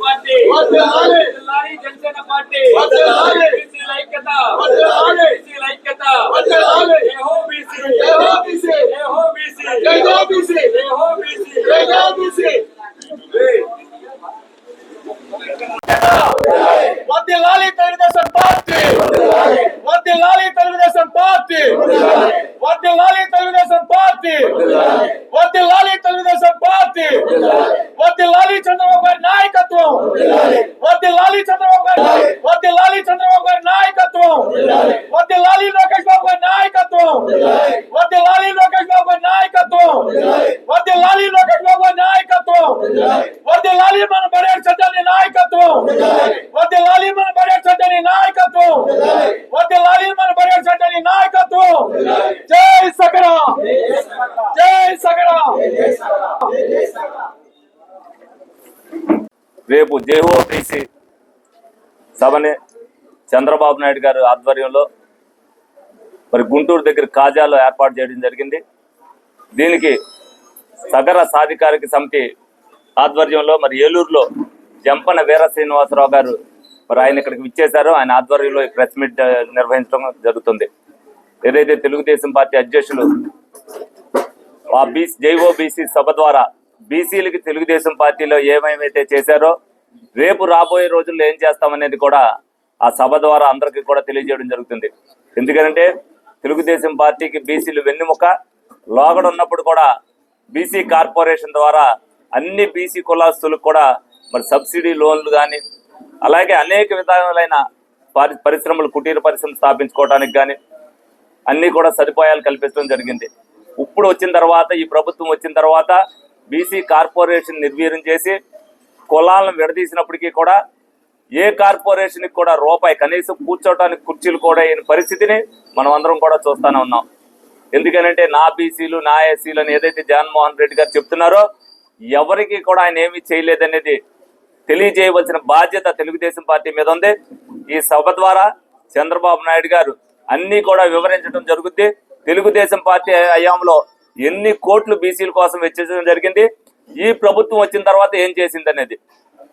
Party party Chandrababu గారి వర్ధిల్లాలి చంద్రబాబు గారి నాయకత్వం వర్ధిల్లాలి లోకేష్ బాబు గారి నాయకత్వం వర్ధిల్లాలి లోకేష్ బాబు గారి నాయకత్వం వర్ధిల్లాలి లోకేష్ బాబు గారి నాయకత్వం వర్ధిల్లాలి మన బడేరు చట్టాన్ని నాయకత్వం వర్ధిల్లాలి మన బడేరు చట్టాన్ని నాయకత్వం వర్ధిల్లాలి మన బడేరు చట్టాన్ని నాయకత్వం జై సకరా జై సకరా రేపు జేఓటీసీ సభని చంద్రబాబు నాయుడు గారు ఆధ్వర్యంలో మరి గుంటూరు దగ్గర కాజాలో ఏర్పాటు చేయడం జరిగింది. దీనికి సగర సాధికారిక సమితి ఆధ్వర్యంలో మరి ఏలూరులో జంపన వీర శ్రీనివాసరావు గారు మరి ఆయన ఇక్కడికి విచ్చేశారు. ఆయన ఆధ్వర్యంలో ఈ ప్రెస్ మీట్ నిర్వహించడం జరుగుతుంది. ఏదైతే తెలుగుదేశం పార్టీ అధ్యక్షులు ఆ బీసీ జైఓ బీసీ సభ ద్వారా బీసీలకి తెలుగుదేశం పార్టీలో ఏమేమైతే చేశారో రేపు రాబోయే రోజుల్లో ఏం చేస్తామనేది కూడా ఆ సభ ద్వారా అందరికీ కూడా తెలియజేయడం జరుగుతుంది. ఎందుకంటే తెలుగుదేశం పార్టీకి బీసీలు వెన్నుముక లోగడ ఉన్నప్పుడు కూడా బీసీ కార్పొరేషన్ ద్వారా అన్ని బీసీ కులాస్తులకు కూడా మరి సబ్సిడీ లోన్లు కానీ అలాగే అనేక విధాలైన పరిశ్రమలు కుటీర పరిశ్రమలు స్థాపించుకోవడానికి కానీ అన్నీ కూడా సదుపాయాలు కల్పించడం జరిగింది. ఇప్పుడు వచ్చిన తర్వాత ఈ ప్రభుత్వం వచ్చిన తర్వాత బీసీ కార్పొరేషన్ నిర్వీర్యం చేసి కులాలను విడదీసినప్పటికీ కూడా ఏ కార్పొరేషన్కి కూడా రూపాయి కనీసం కూర్చోవడానికి కుర్చీలు కూడా అయిన పరిస్థితిని మనం అందరం కూడా చూస్తూనే ఉన్నాం. ఎందుకనంటే నా బీసీలు నా ఎస్సీలు అని ఏదైతే జగన్మోహన్ రెడ్డి గారు చెప్తున్నారో ఎవరికి కూడా ఆయన ఏమీ చేయలేదనేది తెలియజేయవలసిన బాధ్యత తెలుగుదేశం పార్టీ మీద ఉంది. ఈ సభ ద్వారా చంద్రబాబు నాయుడు గారు అన్నీ కూడా వివరించడం జరుగుద్ది. తెలుగుదేశం పార్టీ హయాంలో ఎన్ని కోట్లు బీసీల కోసం వెచ్చించడం జరిగింది? ఈ ప్రభుత్వం వచ్చిన తర్వాత ఏం చేసింది అనేది.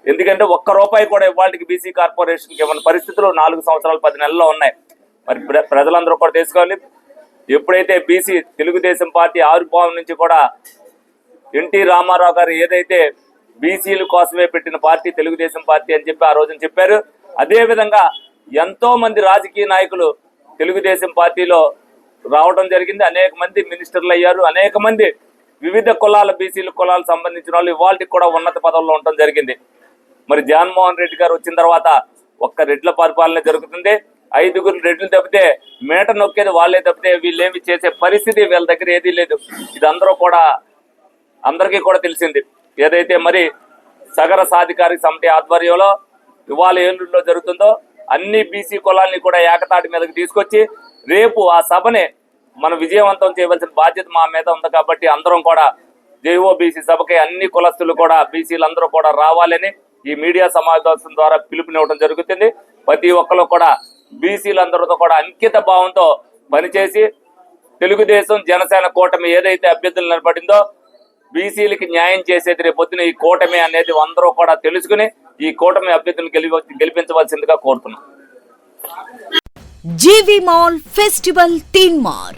ఎందుకంటే ఒక్క రూపాయి కూడా ఇవాళకి బీసీ కార్పొరేషన్కి ఇవ్వని పరిస్థితులు నాలుగు సంవత్సరాలు పది నెలల్లో ఉన్నాయి. మరి ప్ర- ప్రజలందరూ కూడా తెలుసుకోవాలి. ఎప్పుడైతే బీసీ తెలుగుదేశం పార్టీ ఆవిర్భావం నుంచి కూడా ఎన్టీ రామారావు గారు ఏదైతే బీసీల కోసమే పెట్టిన పార్టీ తెలుగుదేశం పార్టీ అని చెప్పి ఆ రోజున చెప్పారు. అదే విధంగా ఎంతో మంది రాజకీయ నాయకులు తెలుగుదేశం పార్టీలో రావడం జరిగింది. అనేక మంది మినిస్టర్లు అయ్యారు. అనేక మంది వివిధ కులాల బీసీల కులాలకు సంబంధించిన వాళ్ళు ఇవాళకి కూడా ఉన్నత పదవుల్లో ఉండటం జరిగింది. మరి జగన్మోహన్ రెడ్డి గారు వచ్చిన తర్వాత ఒక్క రెడ్ల పరిపాలన జరుగుతుంది. ఐదుగురు రెడ్లు తప్పితే మేట నొక్కేది వాళ్ళే తప్పితే వీళ్ళేమి చేసే పరిస్థితి వీళ్ళ దగ్గర ఏదీ లేదు. ఇది అందరూ కూడా అందరికీ కూడా తెలిసింది. ఏదైతే మరి సగర సాధికారిక సమితి ఆధ్వర్యంలో ఇవాళ ఏలూరులో జరుగుతుందో అన్ని బీసీ కులాల్ని కూడా ఏకతాటి మీదకి తీసుకొచ్చి రేపు ఆ సభని మనం విజయవంతం చేయవలసిన బాధ్యత మా మీద ఉంది కాబట్టి అందరం కూడా జేఓ సభకే సభకి అన్ని కులస్తులు కూడా బీసీలందరూ కూడా రావాలని ఈ మీడియా సమావేశం ద్వారా పిలుపునివ్వడం జరుగుతుంది. ప్రతి ఒక్కరు కూడా బీసీలందరితో కూడా అంకిత భావంతో పనిచేసి తెలుగుదేశం జనసేన కూటమి ఏదైతే అభ్యర్థులు నిలబడిందో బీసీలకి న్యాయం చేసేది రేపొద్దున ఈ కూటమి అనేది అందరూ కూడా తెలుసుకుని ఈ కూటమి అభ్యర్థులను గెలి గెలిపించవలసిందిగా కోరుతున్నాం. జీవి మాల్ ఫెస్టివల్ తీన్ మార్